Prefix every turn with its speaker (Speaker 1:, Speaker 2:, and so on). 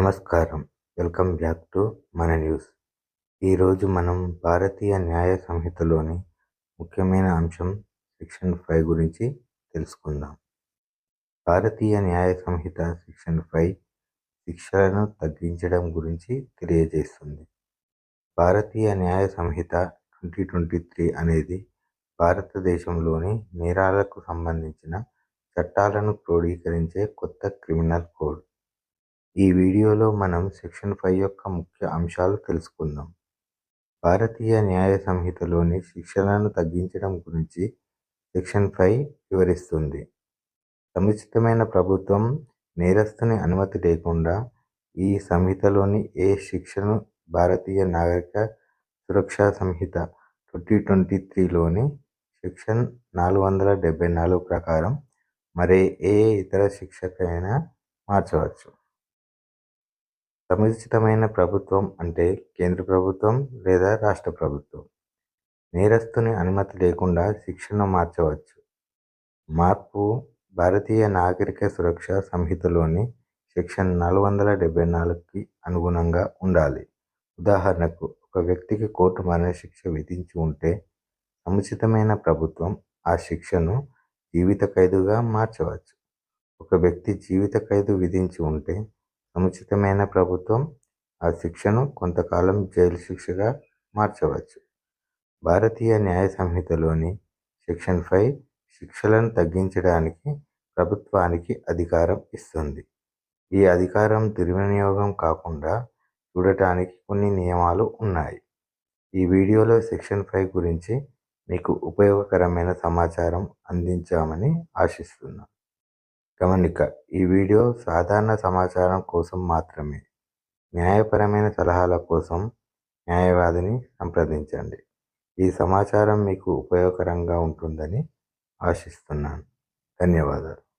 Speaker 1: నమస్కారం. Welcome back to మన news. ఈరోజు మనం భారతీయ న్యాయ సంహితలోని ముఖ్యమైన అంశం సెక్షన్ ఫైవ్ గురించి తెలుసుకుందాం. భారతీయ న్యాయ సంహిత సెక్షన్ ఫైవ్ శిక్షలను తగ్గించడం గురించి తెలియజేస్తుంది. భారతీయ న్యాయ సంహిత ట్వంటీ ట్వంటీ త్రీ అనేది భారతదేశంలోని నేరాలకు సంబంధించిన చట్టాలను క్రోడీకరించే కొత్త క్రిమినల్ కోడ్. ఈ వీడియోలో మనం సెక్షన్ ఫైవ్ యొక్క ముఖ్య అంశాలు తెలుసుకుందాం. భారతీయ న్యాయ సంహితలోని శిక్షలను తగ్గించడం గురించి సెక్షన్ ఫైవ్ వివరిస్తుంది. సముచితమైన ప్రభుత్వం నేరస్తుని అనుమతి లేకుండా ఈ సంహితలోని ఏ శిక్షను భారతీయ నాగరిక సురక్షా సంహిత ట్వంటీ ట్వంటీ త్రీలోని సెక్షన్ నాలుగు వందల డెబ్బై నాలుగు ప్రకారం మరే ఏ ఇతర శిక్షకైనా మార్చవచ్చు. సముచితమైన ప్రభుత్వం అంటే కేంద్ర ప్రభుత్వం లేదా రాష్ట్ర ప్రభుత్వం. నేరస్తుని అనుమతి లేకుండా శిక్షను మార్చవచ్చు. మార్పు భారతీయ నాగరిక సురక్ష సంహితలోని సెక్షన్ నాలుగు వందల డెబ్బై నాలుగుకి అనుగుణంగా ఉండాలి. ఉదాహరణకు ఒక వ్యక్తికి కోర్టు మరణశిక్ష విధించి ఉంటే సముచితమైన ప్రభుత్వం ఆ శిక్షను జీవిత ఖైదుగా మార్చవచ్చు. ఒక వ్యక్తి జీవిత ఖైదు విధించి ఉంటే సముచితమైన ప్రభుత్వం ఆ శిక్షను కొంతకాలం జైలు శిక్షగా మార్చవచ్చు. భారతీయ న్యాయ సంహితలోని సెక్షన్ ఫైవ్ శిక్షలను తగ్గించడానికి ప్రభుత్వానికి అధికారం ఇస్తుంది. ఈ అధికారం దుర్వినియోగం కాకుండా చూడటానికి కొన్ని నియమాలు ఉన్నాయి. ఈ వీడియోలో సెక్షన్ ఫైవ్ గురించి మీకు ఉపయోగకరమైన సమాచారం అందించామని ఆశిస్తున్నాను. గమనిక ఈ వీడియో సాధారణ సమాచారం కోసం మాత్రమే. న్యాయపరమైన సలహాల కోసం న్యాయవాదిని సంప్రదించండి. ఈ సమాచారం మీకు ఉపయోగకరంగా ఉంటుందని ఆశిస్తున్నాను. ధన్యవాదాలు.